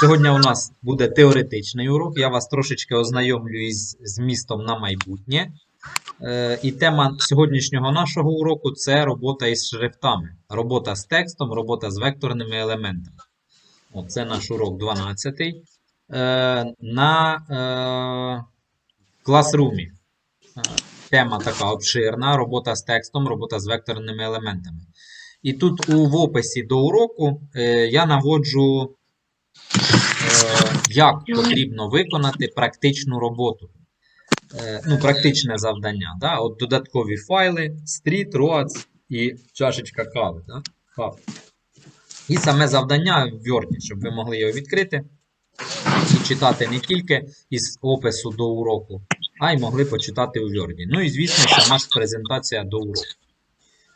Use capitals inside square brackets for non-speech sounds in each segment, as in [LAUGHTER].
Сьогодні у нас буде теоретичний урок. Я вас трошечки ознайомлю із змістом на майбутнє. Е, І тема сьогоднішнього нашого уроку це робота із шрифтами, робота з текстом, робота з векторними елементами. Оце наш урок 12 е, на е, класрумі. Тема така обширна: робота з текстом, робота з векторними елементами. І тут у в описі до уроку я наводжу, як потрібно виконати практичну роботу. Е, ну, практичне завдання. Да? От додаткові файли, стріт, ROADS і чашечка кави. Да? І саме завдання в Word, щоб ви могли його відкрити і читати не тільки із опису до уроку, а й могли почитати у Word. Ну і, звісно, сама ж презентація до уроку.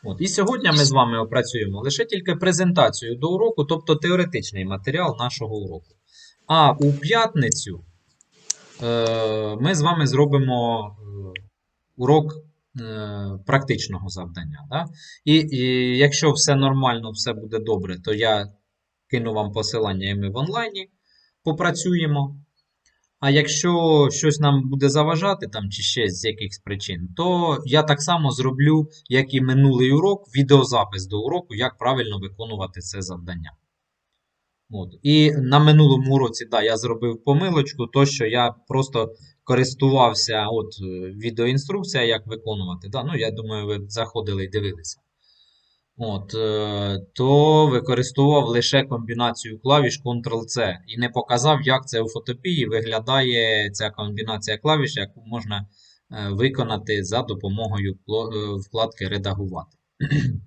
От. І сьогодні ми з вами опрацюємо лише тільки презентацію до уроку, тобто теоретичний матеріал нашого уроку. А у п'ятницю е, ми з вами зробимо е, урок е, практичного завдання. Да? І, і якщо все нормально, все буде добре, то я кину вам посилання і ми в онлайні попрацюємо. А якщо щось нам буде заважати, там, чи ще з якихось причин, то я так само зроблю, як і минулий урок, відеозапис до уроку, як правильно виконувати це завдання. От. І на минулому уроці, да, я зробив помилочку, то що я просто користувався от, е, відеоінструкція, як виконувати. Да? Ну, я думаю, ви заходили і дивилися. От, е, то використовував лише комбінацію клавіш Ctrl-C і не показав, як це у фотопії виглядає ця комбінація клавіш, яку можна е, виконати за допомогою е, вкладки Редагувати. [CLEARS THROAT]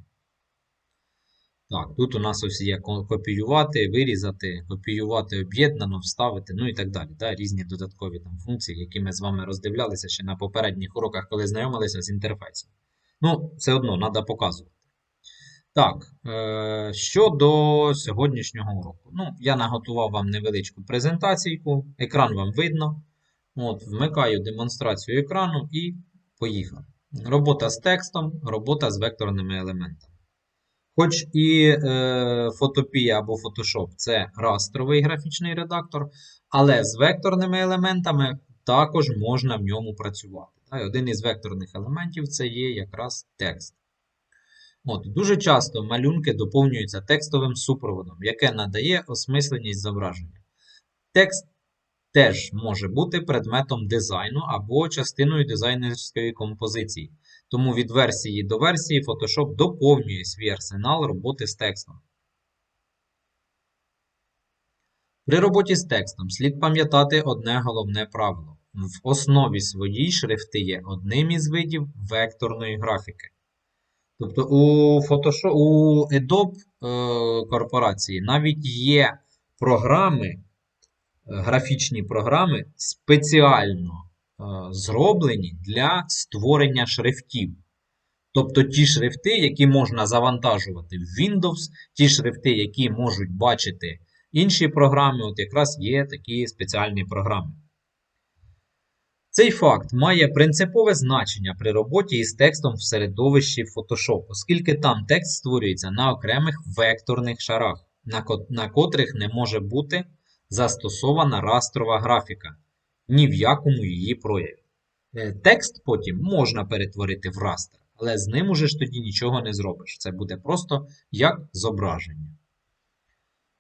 Так, тут у нас ось є копіювати, вирізати, копіювати об'єднано, вставити, ну і так далі. Да? Різні додаткові там функції, які ми з вами роздивлялися ще на попередніх уроках, коли знайомилися з інтерфейсом. Ну, все одно треба показувати. Так, е, щодо сьогоднішнього уроку. Ну, я наготував вам невеличку презентаційку, екран вам видно. От, вмикаю демонстрацію екрану і поїхали. Робота з текстом, робота з векторними елементами. Хоч і е, Photopea або Photoshop це растровий графічний редактор, але з векторними елементами також можна в ньому працювати. Один із векторних елементів це є якраз текст. От, Дуже часто малюнки доповнюються текстовим супроводом, яке надає осмисленість зображення. Текст теж може бути предметом дизайну або частиною дизайнерської композиції. Тому від версії до версії Photoshop доповнює свій арсенал роботи з текстом. При роботі з текстом слід пам'ятати одне головне правило. В основі своїй шрифти є одним із видів векторної графіки. Тобто у Photoshop, у Adobe е, корпорації навіть є програми, е, графічні програми спеціально е, зроблені для створення шрифтів. Тобто ті шрифти, які можна завантажувати в Windows, ті шрифти, які можуть бачити інші програми, от якраз є такі спеціальні програми. Цей факт має принципове значення при роботі із текстом в середовищі Photoshop, оскільки там текст створюється на окремих векторних шарах, на, ко- на котрих не може бути застосована растрова графіка, ні в якому її прояві. Е, Текст потім можна перетворити в растер, але з ним уже ж тоді нічого не зробиш. Це буде просто як зображення.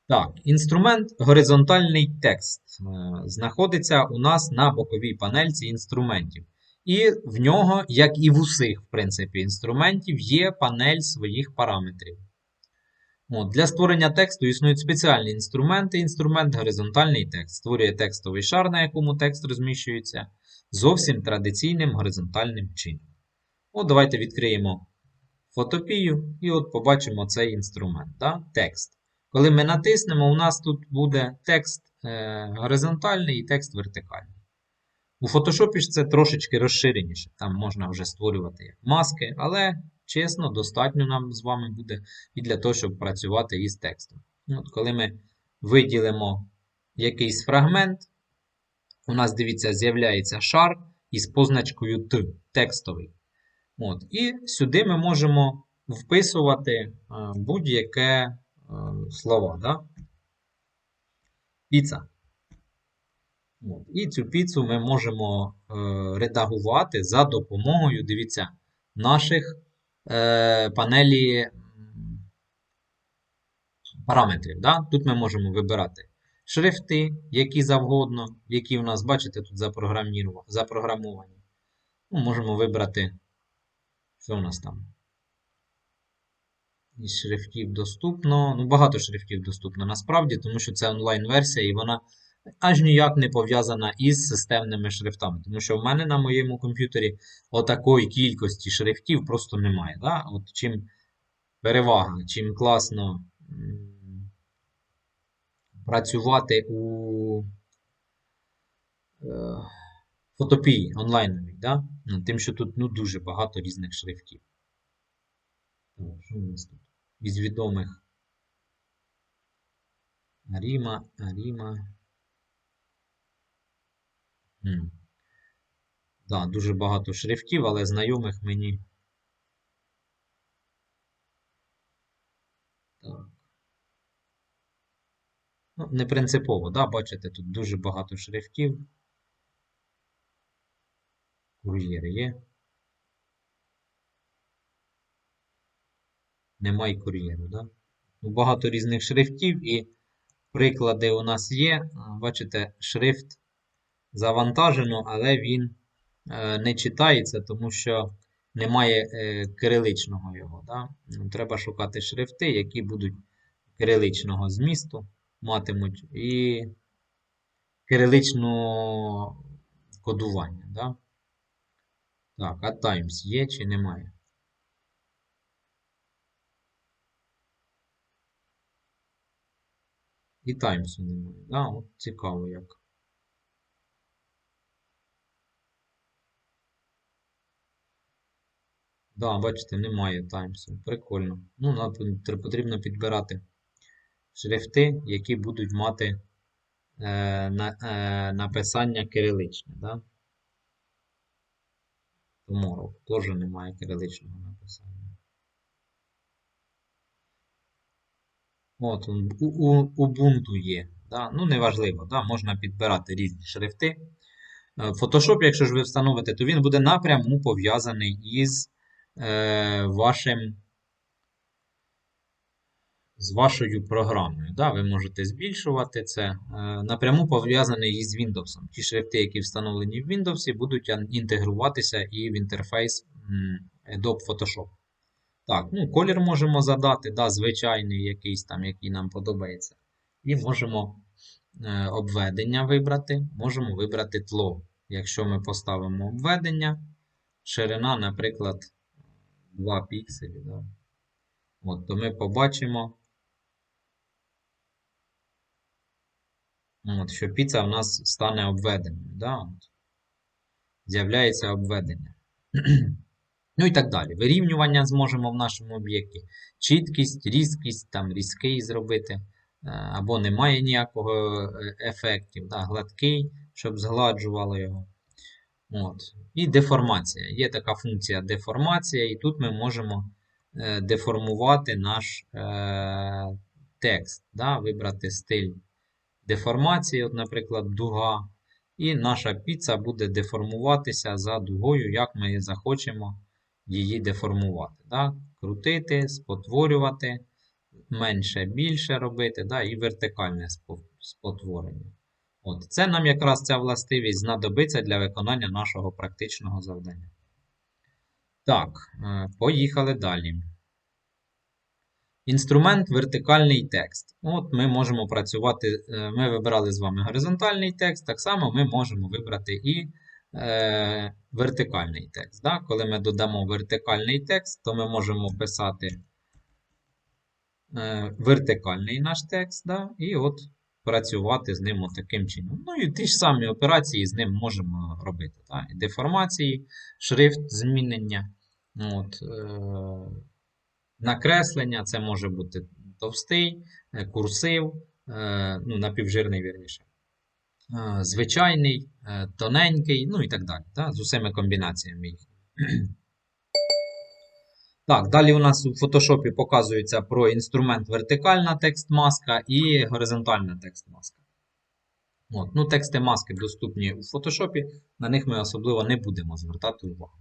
Так, інструмент горизонтальний текст е, знаходиться у нас на боковій панельці інструментів. І в нього, як і в усіх, в принципі, інструментів, є панель своїх параметрів. От, для створення тексту існують спеціальні інструменти. Інструмент горизонтальний текст створює текстовий шар, на якому текст розміщується, зовсім традиційним горизонтальним чином. От давайте відкриємо фотопію і от побачимо цей інструмент. Да? Текст. Коли ми натиснемо, у нас тут буде текст е, горизонтальний і текст вертикальний. У Photoshop це трошечки розширеніше. Там можна вже створювати маски, але чесно, достатньо нам з вами буде і для того, щоб працювати із текстом. От Коли ми виділимо якийсь фрагмент, у нас, дивіться, з'являється шар із позначкою Т, текстовий. От, І сюди ми можемо вписувати е, будь-яке слова. Да? Піца. І цю піцу ми можемо е, редагувати за допомогою, дивіться, наших е, панелі параметрів. Да? Тут ми можемо вибирати шрифти, які завгодно, які в нас, бачите, тут запрограмовані. Ну, можемо вибрати, що у нас там. Із шрифтів доступно. Ну, багато шрифтів доступно насправді, тому що це онлайн-версія, і вона аж ніяк не пов'язана із системними шрифтами. Тому що в мене на моєму комп'ютері отакої кількості шрифтів просто немає. Да? От чим перевага, чим класно працювати у е, фотопії онлайновій, да? Ну, тим, що тут ну, дуже багато різних шрифтів. Що у нас тут? Із відомих Аріма, Аріма. М. Да, дуже багато шрифтів, але знайомих мені. Так. Ну, не принципово, да, бачите, тут дуже багато шрифтів. Кур'єр є. Немає кур'єру, да? Ну, Багато різних шрифтів і приклади у нас є. Бачите, шрифт завантажено, але він е, не читається, тому що немає е, кириличного його. Да? Ну, Треба шукати шрифти, які будуть кириличного змісту, матимуть і кириличного кодування. Да? Так, а Times є чи немає? І Таймсу немає. Да? От цікаво як. Да, бачите, немає Таймсу. Прикольно. Ну, нам потрібно підбирати шрифти, які будуть мати е, на, е, написання кириличне. Да? Tomorrow теж немає кириличного написання. От, он, у, у, Ubuntu є. Да? Ну, неважливо, да? можна підбирати різні шрифти. Е, Photoshop, якщо ж ви встановите, то він буде напряму пов'язаний із е, вашим, з вашою програмою. Да? Ви можете збільшувати це. Е, напряму пов'язаний із Windows. Ті шрифти, які встановлені в Windows, будуть інтегруватися і в інтерфейс Adobe Photoshop. Так, ну, колір можемо задати, да, звичайний якийсь там, який нам подобається. І можемо е, обведення вибрати. Можемо вибрати тло. Якщо ми поставимо обведення, ширина, наприклад, 2 пікселі. Да. От, то ми побачимо, от, що піца в нас стане обведеною. Да. З'являється обведення. Ну і так далі. Вирівнювання зможемо в нашому об'єкті. Чіткість, різкість, там різкий зробити. е, Або немає ніякого е, ефектів. Да, гладкий, щоб згладжувало його. От. І деформація. Є така функція деформація, і тут ми можемо е, деформувати наш е, текст. Да, Вибрати стиль деформації, от, наприклад, дуга. І наша піца буде деформуватися за дугою, як ми захочемо її деформувати. Да? Крутити, спотворювати, менше більше робити, да? і вертикальне спотворення. От. Це нам якраз ця властивість знадобиться для виконання нашого практичного завдання. Так, е, поїхали далі. Інструмент вертикальний текст. От ми можемо працювати, е, ми вибирали з вами горизонтальний текст, так само ми можемо вибрати і е, вертикальний текст. Да? Коли ми додамо вертикальний текст, то ми можемо писати е, вертикальний наш текст, да? і от працювати з ним таким чином. Ну і ті ж самі операції з ним можемо робити. Да? Деформації, шрифт, змінення. От, е, Накреслення, це може бути товстий, е, курсив, е, ну, напівжирний, вірніше. Е, Звичайний, е, тоненький, ну і так далі. Да? З усіма комбінаціями їх. [CLEARS THROAT] Так, далі у нас у Photoshop показується про інструмент вертикальна текст-маска і горизонтальна текст-маска. От. Ну, тексти маски доступні у Photoshop, на них ми особливо не будемо звертати увагу.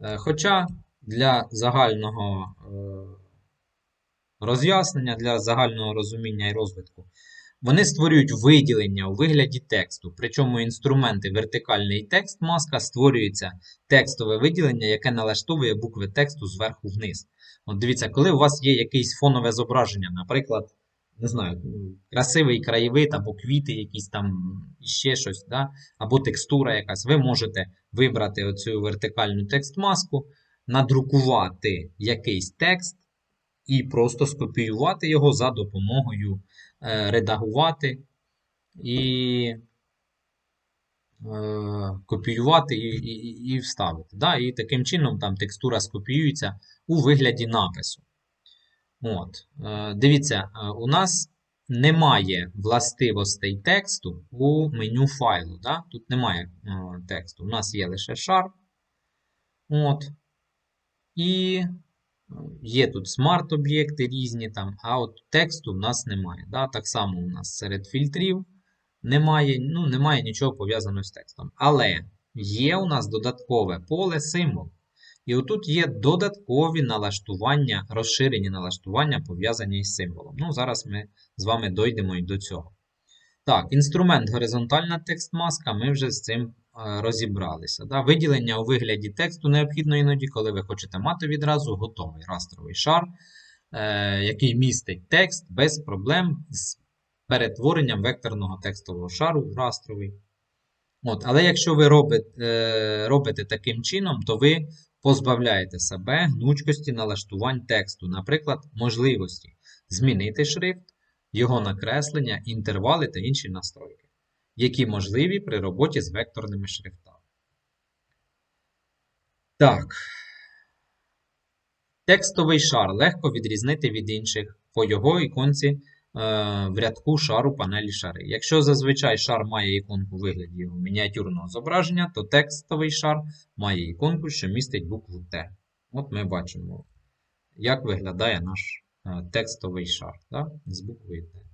Е, Хоча для загального роз'яснення, для загального розуміння і розвитку, вони створюють виділення у вигляді тексту. Причому інструменти вертикальний текст маска створюється текстове виділення, яке налаштовує букви тексту зверху вниз. От дивіться, коли у вас є якесь фонове зображення, наприклад, не знаю, красивий краєвид або квіти, якісь там ще щось, да? або текстура якась, ви можете вибрати оцю вертикальну текст-маску, надрукувати якийсь текст і просто скопіювати його за допомогою редагувати і е, копіювати і, і, і вставити. Да? І таким чином там текстура скопіюється у вигляді напису. От. Е, Дивіться, е, у нас немає властивостей тексту у меню файлу. Да? Тут немає е, тексту. У нас є лише шар. От. І е, є тут смарт-об'єкти різні, там, а от тексту в нас немає. Да? Так само у нас серед фільтрів немає, ну, немає нічого пов'язаного з текстом. Але є у нас додаткове поле символ. І отут є додаткові налаштування, розширені налаштування, пов'язані із символом. Ну, зараз ми з вами дойдемо і до цього. Так, інструмент горизонтальна текст-маска, ми вже з цим розібралися. Да? Виділення у вигляді тексту необхідно іноді, коли ви хочете мати відразу готовий растровий шар, е, який містить текст без проблем з перетворенням векторного текстового шару в растровий. От, але якщо ви робите, е, робите таким чином, то ви позбавляєте себе гнучкості налаштувань тексту, наприклад, можливості змінити шрифт, його накреслення, інтервали та інші настройки, які можливі при роботі з векторними шрифтами. Так. Текстовий шар легко відрізнити від інших по його іконці е, в рядку шару панелі шари. Якщо зазвичай шар має іконку вигляді мініатюрного зображення, то текстовий шар має іконку, що містить букву Т. От ми бачимо, як виглядає наш е, текстовий шар да, з буквою Т.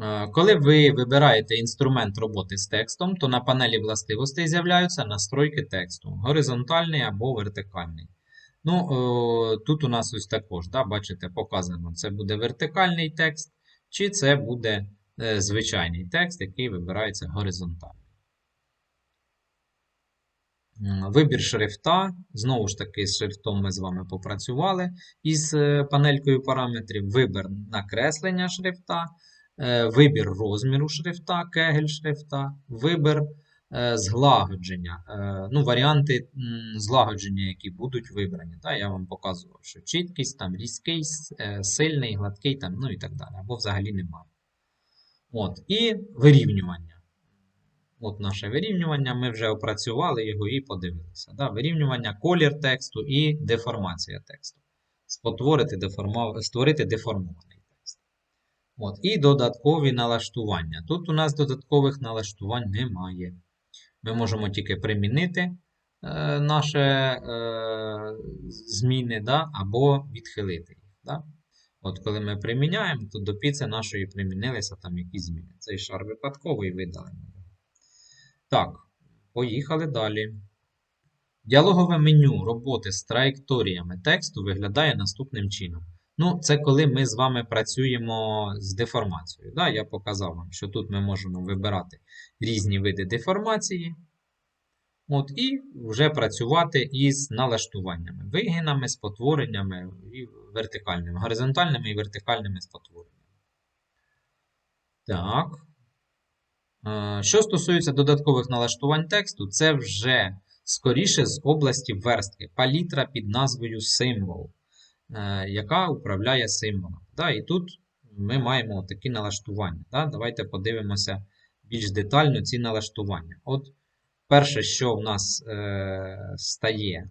Е, Коли ви вибираєте інструмент роботи з текстом, то на панелі властивостей з'являються настройки тексту горизонтальний або вертикальний. Ну, о, Тут у нас ось також, да, бачите, показано, це буде вертикальний текст, чи це буде е, звичайний текст, який вибирається горизонтально. Вибір шрифта. Знову ж таки, з шрифтом ми з вами попрацювали із е, панелькою параметрів. Вибір накреслення шрифта, е, вибір розміру шрифта, кегель шрифта, вибір е, зглагодження. Е, Ну, варіанти злагодження, які будуть вибрані. Да? Я вам показував, що чіткість, там різкий, е, сильний, гладкий, там, ну і так далі. Або взагалі немає. От. І вирівнювання. От наше вирівнювання, ми вже опрацювали його і подивилися. Да? Вирівнювання, колір тексту і деформація тексту. Спотворити, деформов... Створити деформований. От. І додаткові налаштування. Тут у нас додаткових налаштувань немає. Ми можемо тільки примінити е, наші е, зміни да? або відхилити їх. Да? От коли ми приміняємо, то до піци нашої примінилися там якісь зміни. Цей шар випадковий видалимо. Так, поїхали далі. Діалогове меню роботи з траєкторіями тексту виглядає наступним чином. Ну, це коли ми з вами працюємо з деформацією. Да, я показав вам, що тут ми можемо вибирати різні види деформації. От, І вже працювати із налаштуваннями, вигинами, спотвореннями і вертикальними, горизонтальними і вертикальними спотвореннями. Так. Е, Що стосується додаткових налаштувань тексту, це вже скоріше з області верстки, палітра під назвою символ, яка управляє символом. І тут ми маємо такі налаштування. Да? Давайте подивимося більш детально ці налаштування. От перше, що в нас е, стає,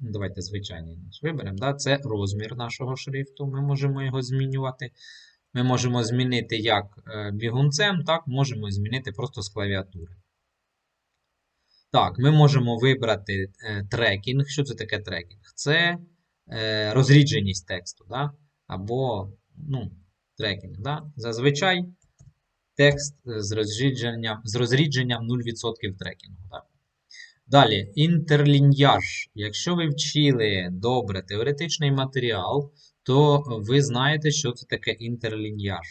ну, давайте звичайний наш виберемо, це розмір нашого шрифту. Ми можемо його змінювати. Ми можемо змінити як е, бігунцем, так можемо змінити просто з клавіатури. Так, ми можемо вибрати е, трекінг. Що це таке трекінг? Це е, розрідженість тексту, да? або ну, трекінг. Да? Зазвичай текст е, з розрідженням, з розрідженням 0% трекінгу. Так? Далі, інтерліньяж. Якщо ви вчили добре теоретичний матеріал, то ви знаєте, що це таке інтерліньяж.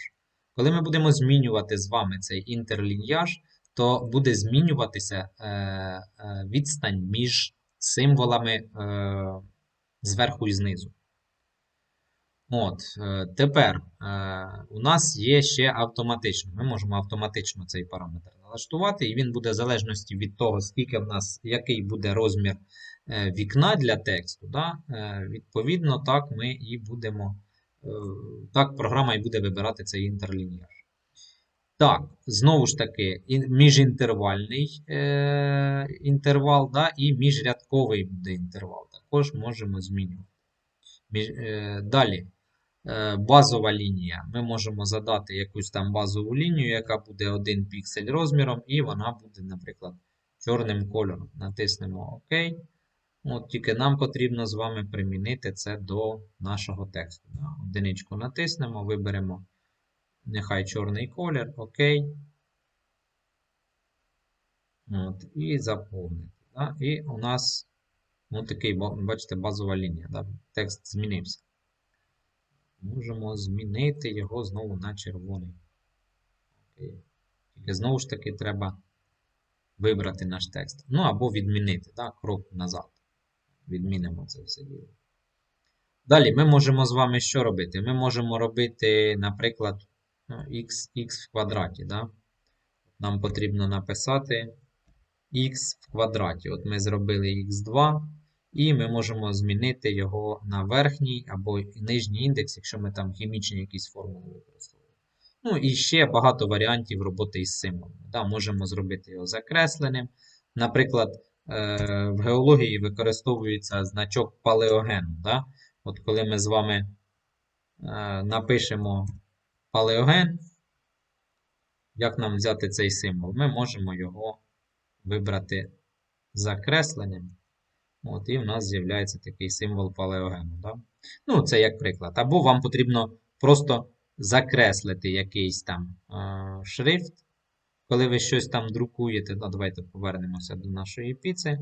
Коли ми будемо змінювати з вами цей інтерліньяж, то буде змінюватися е, е, відстань між символами е, зверху і знизу. От, е, тепер е, у нас є ще автоматично. Ми можемо автоматично цей параметр налаштувати, і він буде в залежності від того, скільки в нас, який буде розмір е, вікна для тексту. Да? Відповідно, так ми і будемо. Так, програма і буде вибирати цей інтерлініаж. Так, знову ж таки, міжінтервальний е, інтервал, да, і міжрядковий буде інтервал. Також можемо змінювати. Е, далі, е, базова лінія. Ми можемо задати якусь там базову лінію, яка буде 1 піксель розміром, і вона буде, наприклад, чорним кольором. Натиснемо ОК. От Тільки нам потрібно з вами примінити це до нашого тексту. Одиничку натиснемо, виберемо нехай чорний колір, ОК. От, і заповнити. І у нас ну, такий, бачите, базова лінія. Да? Текст змінився. Можемо змінити його знову на червоний. Окей. Тільки знову ж таки треба вибрати наш текст. Ну або відмінити, да? крок назад. Відмінимо це все діло. Далі ми можемо з вами що робити? Ми можемо робити, наприклад, ну, x, x в квадраті. Да? Нам потрібно написати x в квадраті. От ми зробили x2, і ми можемо змінити його на верхній або нижній індекс, якщо ми там хімічні якісь формули використовуємо. Ну і ще багато варіантів роботи із символами. Да, можемо зробити його закресленим. Наприклад, е, в геології використовується значок палеогену. Да? От коли ми з вами е, напишемо палеоген, як нам взяти цей символ? Ми можемо його вибрати закресленням. От, і в нас з'являється такий символ палеогену. Да? Ну, це як приклад. Або вам потрібно просто закреслити якийсь там е, шрифт. Коли ви щось там друкуєте, ну, давайте повернемося до нашої піци.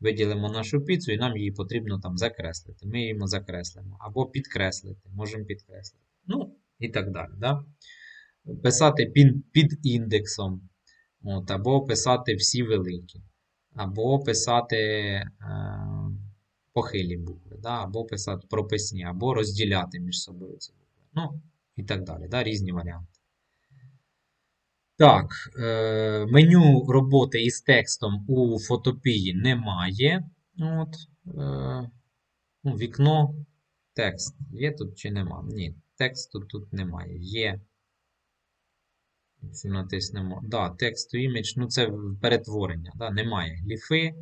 Виділимо нашу піцу, і нам її потрібно там закреслити. Ми її закреслимо. Або підкреслити. Можемо підкреслити. Ну, і так далі. Да? Писати під, під індексом. От, або писати всі великі. Або писати е, похилі букви, да? або писати прописні, або розділяти між собою ці букви. Ну, і так далі. Да? Різні варіанти. Так, е, меню роботи із текстом у фотопії немає. От, е, ну, вікно, текст. Є тут чи нема? Ні, тексту тут немає. Є. Якщо натиснемо. Да, текст to image, ну це перетворення. Да, Немає гліфи.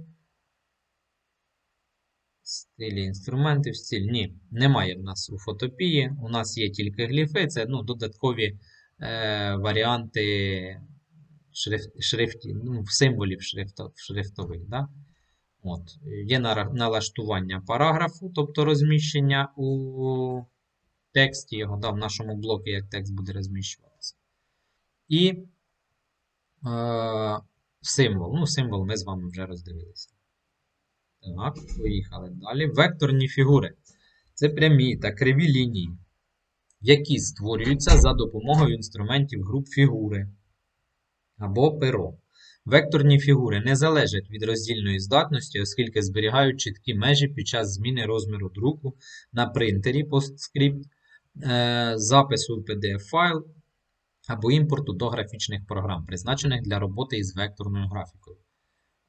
Стилі інструментів, стиль. Ні, немає в нас у фотопії. У нас є тільки гліфи, це ну, додаткові е, варіанти шрифт, шрифті, ну, символів шрифто, шрифтових. Да? От. Є налаштування параграфу, тобто розміщення у тексті його, да, в нашому блокі, як текст буде розміщуватися. І е, символ. Ну, символ ми з вами вже роздивилися. Так, поїхали далі. Векторні фігури. Це прямі та криві лінії, які створюються за допомогою інструментів груп фігури або перо. Векторні фігури не залежать від роздільної здатності, оскільки зберігають чіткі межі під час зміни розміру друку на принтері PostScript, е, запису в PDF-файл або імпорту до графічних програм, призначених для роботи із векторною графікою.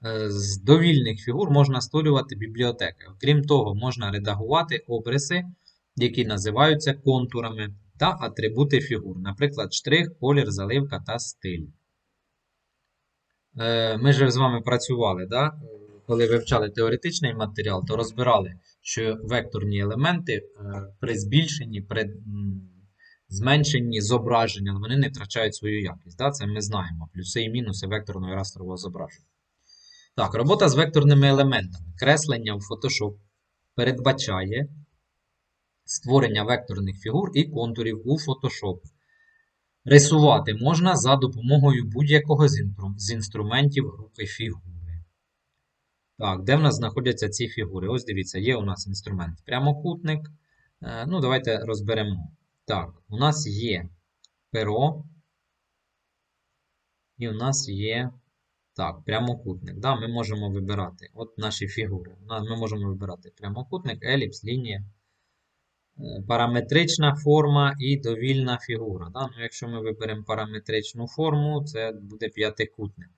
Е, З довільних фігур можна створювати бібліотеки. Окрім того, можна редагувати обриси, які називаються контурами, та атрибути фігур, наприклад, штрих, колір, заливка та стиль. Е, Ми ж з вами працювали, да? Коли вивчали теоретичний матеріал, то розбирали, що векторні елементи е, при збільшенні, при м, зменшенні зображення, вони не втрачають свою якість. Да? Це ми знаємо. Плюси і мінуси векторного і растрового зображення. Так, робота з векторними елементами. Креслення в Photoshop передбачає створення векторних фігур і контурів у Photoshop. Рисувати можна за допомогою будь-якого з інструментів групи фігури. Так, де в нас знаходяться ці фігури? Ось дивіться, є у нас інструмент прямокутник. Е, Ну, давайте розберемо. Так, у нас є перо. І у нас є так, прямокутник. Да, ми можемо вибирати. От наші фігури. Ми можемо вибирати прямокутник, еліпс, лінія, е, параметрична форма і довільна фігура. Да? Ну, якщо ми виберемо параметричну форму, це буде п'ятикутник.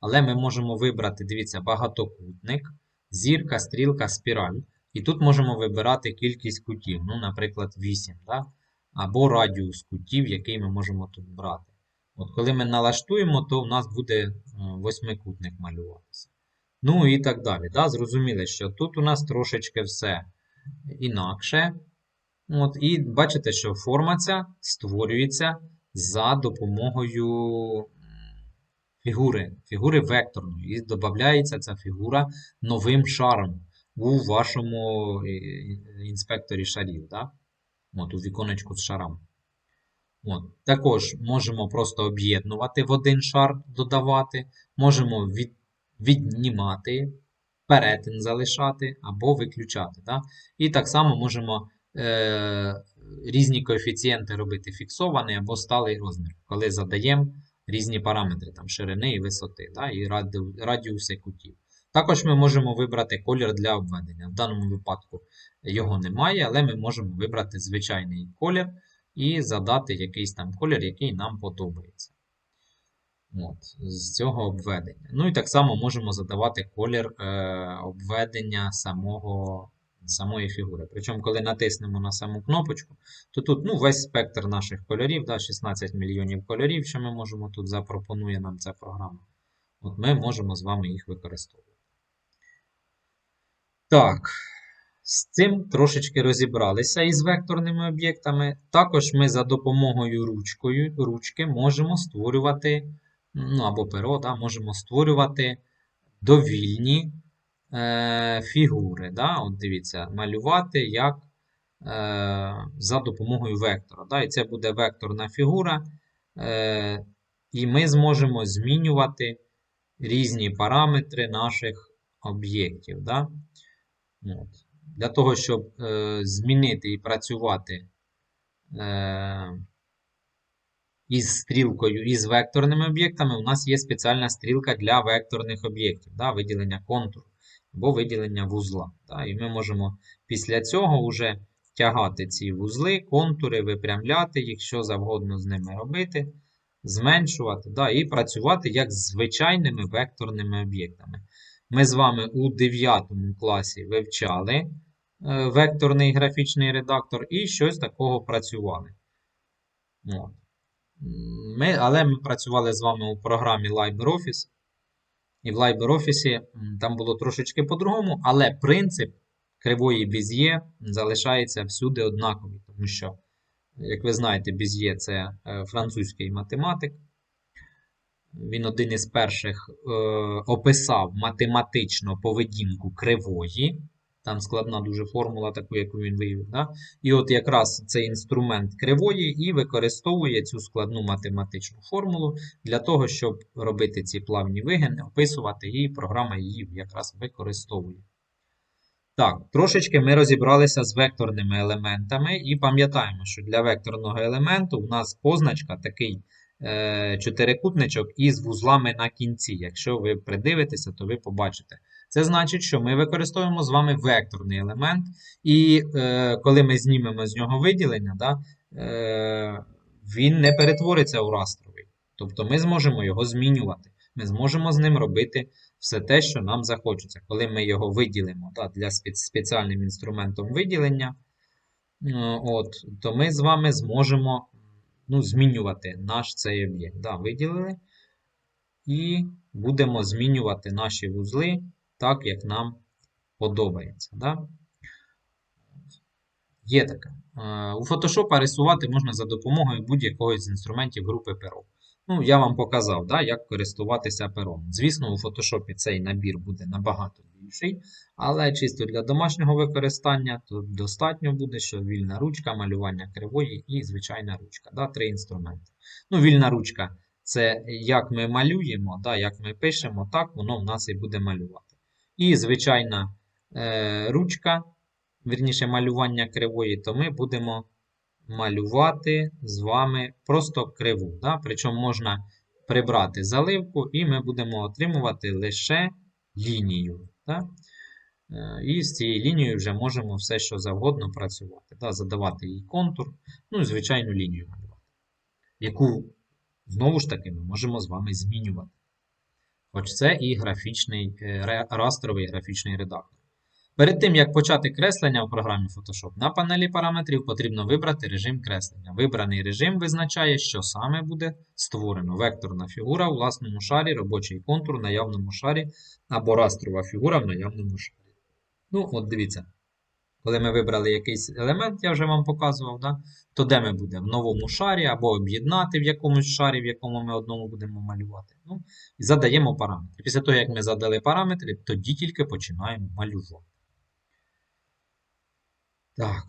Але ми можемо вибрати, дивіться, багатокутник, зірка, стрілка, спіраль. І тут можемо вибирати кількість кутів, ну, наприклад, 8, да? Або радіус кутів, який ми можемо тут брати. От коли ми налаштуємо, то у нас буде е, восьмикутник малюватися. Ну і так далі. Да? Зрозуміли, що тут у нас трошечки все інакше. От, і бачите, що форма ця створюється за допомогою фігури, фігури векторної. І додається ця фігура новим шаром у вашому е, інспекторі шарів. Да? От, у віконечку з шарами. От. Також можемо просто об'єднувати в один шар, додавати, можемо від, віднімати, перетин залишати або виключати. Да? І так само можемо е, різні коефіцієнти робити фіксований або сталий розмір, коли задаємо різні параметри там, ширини і висоти, да? і радіуси кутів. Також ми можемо вибрати колір для обведення. В даному випадку його немає, але ми можемо вибрати звичайний колір і задати якийсь там колір, який нам подобається. От, з цього обведення. Ну і так само можемо задавати колір е, обведення самого, самої фігури. Причому, коли натиснемо на саму кнопочку, то тут ну, весь спектр наших кольорів, да, 16 мільйонів кольорів, що ми можемо тут запропонує нам ця програма. От Ми можемо з вами їх використовувати. Так. З цим трошечки розібралися із векторними об'єктами. Також ми за допомогою ручкою, ручки можемо створювати, ну або перо, да, можемо створювати довільні е, фігури. Да? От дивіться, малювати як е, за допомогою вектора. Да? І це буде векторна фігура. Е, і ми зможемо змінювати різні параметри наших об'єктів. Да? От для того, щоб е, змінити і працювати е, із стрілкою і з векторними об'єктами, у нас є спеціальна стрілка для векторних об'єктів, да, виділення контуру або виділення вузла. Да, і ми можемо після цього вже тягати ці вузли, контури, випрямляти їх, що завгодно з ними робити, зменшувати да, і працювати як з звичайними векторними об'єктами. Ми з вами у 9 класі вивчали е, векторний графічний редактор і щось такого працювали. Ми, але ми працювали з вами у програмі LibreOffice. І в LibreOffice там було трошечки по-другому, але принцип кривої Без'є залишається всюди однаковий. Тому що, як ви знаєте, Без'є це е, французький математик. Він один із перших е, описав математично поведінку кривої. Там складна дуже формула, таку, яку він виявив. Да? І от якраз цей інструмент кривої і використовує цю складну математичну формулу для того, щоб робити ці плавні вигини, описувати її, програма її якраз використовує. Так, трошечки ми розібралися з векторними елементами і пам'ятаємо, що для векторного елементу у нас позначка такий чотирикутничок із вузлами на кінці. Якщо ви придивитеся, то ви побачите. Це значить, що ми використовуємо з вами векторний елемент, і е, коли ми знімемо з нього виділення, да, е, він не перетвориться у растровий. Тобто ми зможемо його змінювати. Ми зможемо з ним робити все те, що нам захочеться. Коли ми його виділимо да, для спеціальним інструментом виділення, е, от, то ми з вами зможемо ну, змінювати наш цей об'єкт. Да, виділили. І будемо змінювати наші вузли так, як нам подобається. Да? Є таке. Е, У Photoshop рисувати можна за допомогою будь-якого з інструментів групи перо. Ну, я вам показав, да, як користуватися пером. Звісно, у Photoshop цей набір буде набагато більший, але чисто для домашнього використання то достатньо буде, що вільна ручка, малювання кривої і звичайна ручка. Да, Три інструменти. Ну, вільна ручка це як ми малюємо, да, як ми пишемо, так воно в нас і буде малювати. І звичайна е, ручка, вірніше малювання кривої, то ми будемо малювати з вами просто криву. Да? Причому можна прибрати заливку, і ми будемо отримувати лише лінію. Да? Е, І з цією лінією вже можемо все, що завгодно працювати. Да? Задавати їй контур, ну і звичайну лінію малювати, яку, знову ж таки, ми можемо з вами змінювати. Хоч це і графічний, е, растровий графічний редактор. Перед тим, як почати креслення в програмі Photoshop, на панелі параметрів потрібно вибрати режим креслення. Вибраний режим визначає, що саме буде створено. Векторна фігура у власному шарі, робочий контур в наявному шарі або растрова фігура в наявному шарі. Ну, от дивіться. Коли ми вибрали якийсь елемент, я вже вам показував, да? то де ми будемо? В новому шарі або об'єднати в якомусь шарі, в якому ми одному будемо малювати. Ну, і задаємо параметри. Після того, як ми задали параметри, тоді тільки починаємо малювати. Так.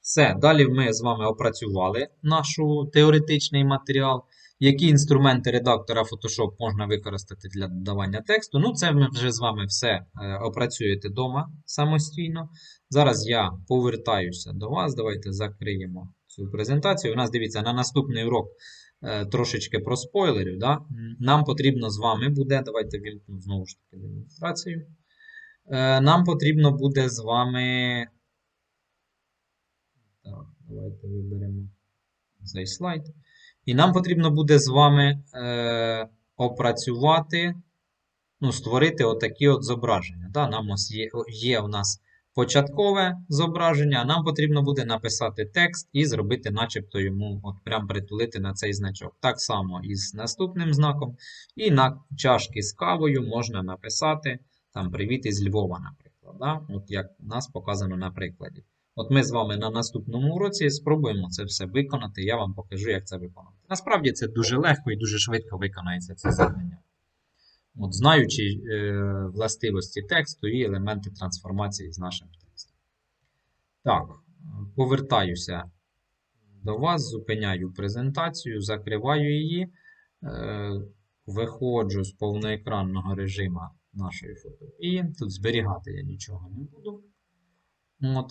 Все, далі ми з вами опрацювали наш теоретичний матеріал. Які інструменти редактора Photoshop можна використати для додавання тексту? Ну, це ми вже з вами все е, опрацюєте вдома самостійно. Зараз я повертаюся до вас. Давайте закриємо цю презентацію. У нас дивіться, на наступний урок трошечки про спойлерів. Да? Нам потрібно з вами буде. Давайте вімкну знову ж таки демонстрацію. Е, Нам потрібно буде з вами. Так, давайте виберемо цей слайд. І нам потрібно буде з вами е, опрацювати, ну, створити отакі от зображення. Да? Нам ось є, є у нас початкове зображення, нам потрібно буде написати текст і зробити, начебто, йому от прям притулити на цей значок. Так само і з наступним знаком. І на чашки з кавою можна написати там Привіт із Львова, наприклад. Да? От як у нас показано на прикладі. От ми з вами на наступному уроці спробуємо це все виконати. Я вам покажу, як це виконати. Насправді це дуже легко і дуже швидко виконається це завдання. От, знаючи е, властивості тексту і елементи трансформації з нашим текстом. Так, повертаюся до вас, зупиняю презентацію, закриваю її, е, виходжу з повноекранного режиму нашої фотокопії. Тут зберігати я нічого не буду. От.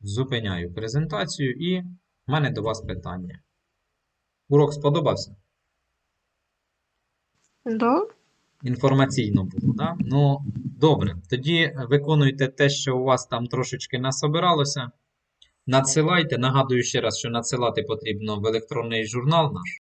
Зупиняю презентацію і в мене до вас питання. Урок сподобався? Да? Інформаційно було, да? Ну, добре. Тоді виконуйте те, що у вас там трошечки насобиралося. Надсилайте. Нагадую ще раз, що надсилати потрібно в електронний журнал наш.